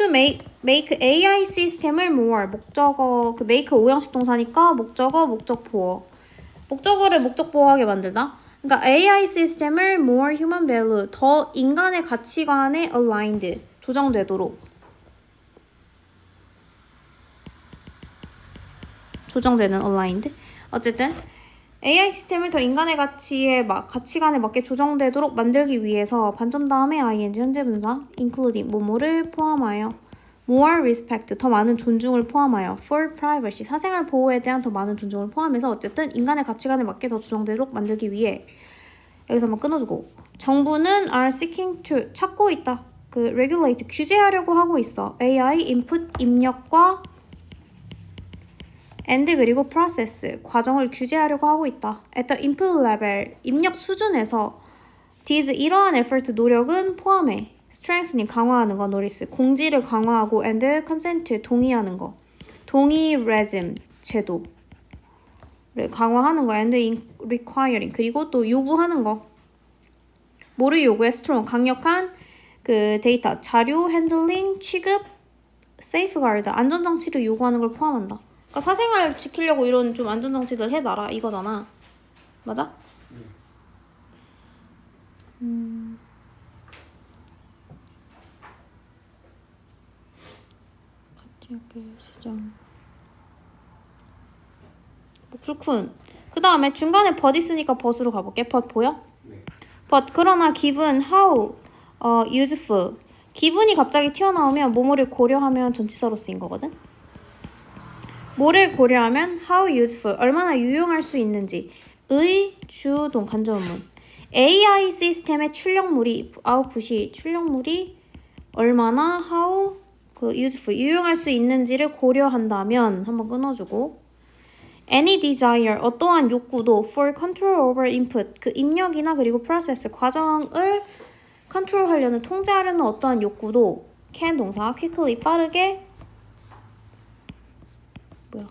to make make AI 시스템을 more 목적어 그 make 오형식 동사니까 목적어 목적 보어. 목적어를 목적 보어하게 만들다. 그러니까 AI 시스템을 more human value 더 인간의 가치관에 aligned 조정되도록. 조정되는 aligned. 어쨌든 AI 시스템을 더 인간의 가치에 마, 가치관에 맞게 조정되도록 만들기 위해서 반점 다음에 ing 현재 분사 including 뭐뭐를 포함하여 more respect 더 많은 존중을 포함하여 for privacy 사생활 보호에 대한 더 많은 존중을 포함해서 어쨌든 인간의 가치관에 맞게 더 조정되도록 만들기 위해 여기서 한번 끊어주고. 정부는 are seeking to 찾고 있다. 그 regulate 규제하려고 하고 있어. AI input 입력과 and 그리고 process 과정을 규제하려고 하고 있다. at the input level 입력 수준에서 these 이러한 effort 노력은 포함해 strengthening 강화하는 거 노리스 공지를 강화하고 and consent 동의하는 거 동의 regime 제도 를 강화하는 거 and in- requiring 그리고 또 요구하는 거 뭐를 요구해 strong 강력한 그 데이터 자료 핸들링 취급 세이프가르드 안전장치를 요구하는 걸 포함한다. 그러니까 사생활 지키려고 이런 좀 안전장치들 해놔라 이거잖아. 맞아? 음. 가치학교 시장. 뭐 그렇군. 그 다음에 중간에 벗 있으니까 벗으로 가볼게. 벗 보여? 네. but 그러나 given how 어, useful 기분이 갑자기 튀어나오면 뭐뭐를 고려하면 전치사로 쓰인 거거든. 뭐를 고려하면 how useful 얼마나 유용할 수 있는지. 의 주동 간접문. AI 시스템의 출력물이 아웃풋이 출력물이 얼마나 how 그 useful 유용할 수 있는지를 고려한다면 한번 끊어주고. Any desire 어떠한 욕구도 for control over input 그 입력이나 그리고 process 과정을 컨트롤하려는 통제하려는 어떠한 욕구도 can 동사 quickly 빠르게 뭐야 어이?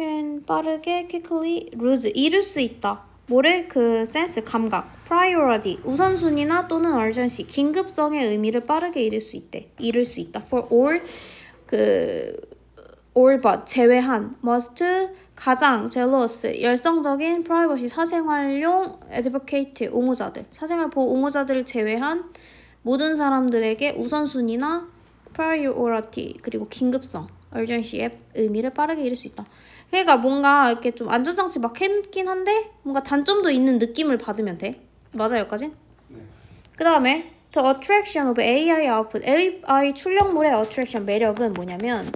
Can 빠르게 quickly lose. 잃을 수 있다. 뭐를? 그 sense 감각. Priority. 우선순위나 또는 urgency. 긴급성의 의미를 빠르게 잃을 수 있대. 잃을 수 있다. For all 그 all but. 제외한. must 가장. jealous. 열성적인. privacy. 사생활용 advocate. 옹호자들. 사생활 보호 옹호자들을 제외한 모든 사람들에게 우선순위나 priority. 그리고 긴급성 urgency의 의미를 빠르게 잃을 수 있다. 그러니까 뭔가 이렇게 좀 안전장치 막 했긴 한데 뭔가 단점도 있는 느낌을 받으면 돼. 맞아요, 여기까지? 네. 그 다음에 the attraction of AI output AI 출력물의 attraction 매력은 뭐냐면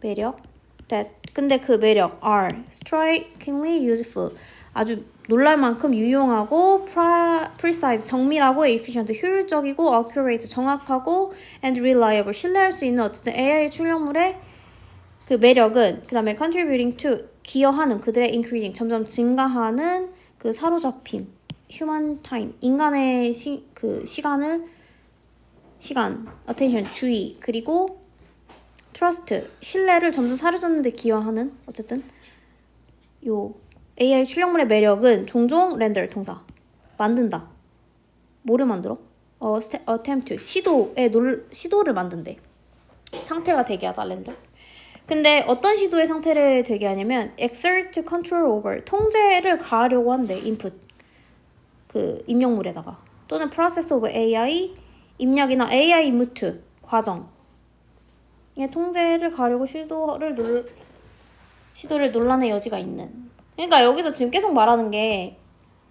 매력 that 근데 그 매력 are strikingly useful 아주 놀랄 만큼 유용하고 precise 정밀하고 efficient 효율적이고 accurate 정확하고 and reliable 신뢰할 수 있는 어쨌든 AI 출력물의 그 매력은 그 다음에 contributing to 기여하는 그들의 increasing 점점 증가하는 그 사로잡힘 human time 인간의 시, 그 시간을 시간 attention 주의 그리고 trust 신뢰를 점점 사로잡는 데 기여하는 어쨌든 요 AI 출력물의 매력은 종종 렌더 동사. 만든다. 뭐를 만들어? 어, attempt 시도에 놀, 시도를 만든대. 상태가 되게 하다 렌더 근데 어떤 시도의 상태를 되게 하냐면 exert control over 통제를 가하려고 한대 input. 그 입력물에다가. 또는 process of AI 입력이나 AI input 과정. 의 통제를 가려고 시도를 놀 시도를 논란의 여지가 있는 그러니까 여기서 지금 계속 말하는 게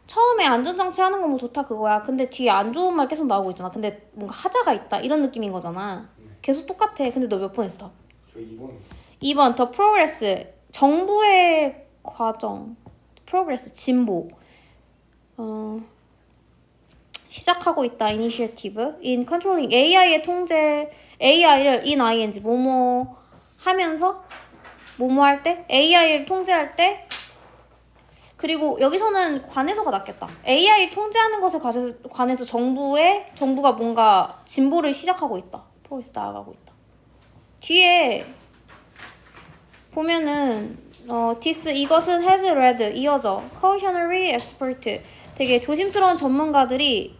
처음에 안전장치 하는 거뭐 좋다 그거야. 근데 뒤에 안 좋은 말 계속 나오고 있잖아. 근데 뭔가 하자가 있다. 이런 느낌인 거잖아. 계속 똑같아. 근데 너 몇 번 했어? 저 2번. 2번 더 프로그레스. 정부의 과정. 프로그레스. 진보. 어, 시작하고 있다. 이니시어티브. in controlling AI의 통제. AI를 in ing 뭐뭐 하면서 뭐뭐 할 때 AI를 통제할 때 그리고 여기서는 관해서가 낫겠다. AI 통제하는 것에 관해서, 정부의 정부가 뭔가 진보를 시작하고 있다. 프로그레스 나아가고 있다. 뒤에 보면은 어 this 이것은 has read 이어져 cautionary 되게 조심스러운 전문가들이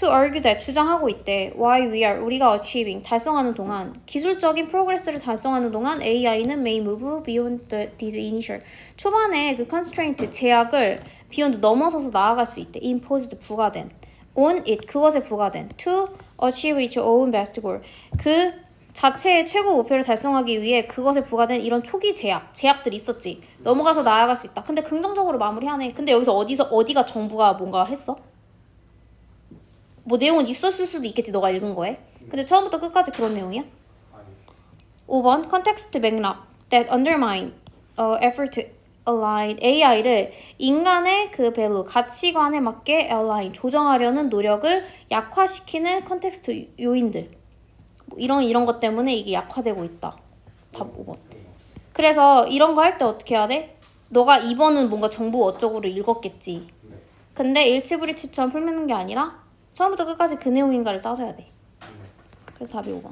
to argue that 주장하고 있대. Why we are 우리가 achieving 달성하는 동안 기술적인 프로그레스를 달성하는 동안 AI는 may move beyond the, these initial 초반에 그 constraint 제약을 beyond 넘어서서 나아갈 수 있대. imposed 부과된 on it 그것에 부과된 to achieve its own best goal 그 자체의 최고 목표를 달성하기 위해 그것에 부과된 이런 초기 제약, 제약들이 있었지. 넘어가서 나아갈 수 있다. 근데 긍정적으로 마무리하네. 근데 여기서 어디서 어디가 정부가 뭔가 했어? 뭐 내용은 있었을 수도 있겠지. 너가 읽은 거에. 근데 처음부터 끝까지 그런 내용이야? 아니 5번 컨텍스트 맥락 that undermine uh, effort to align AI를 인간의 그 밸류 가치관에 맞게 align 조정하려는 노력을 약화시키는 컨텍스트 요인들 뭐 이런 이런 것 때문에 이게 약화되고 있다. 답 5번. 그래서 이런 거 할 때 어떻게 해야 돼? 너가 2번은 뭔가 정부 어쩌고를 읽었겠지. 네. 근데 일치불이치처럼 풀리는 게 아니라 처음부터 끝까지 그 내용인가를 따져야 돼. 그래서 답이 5번.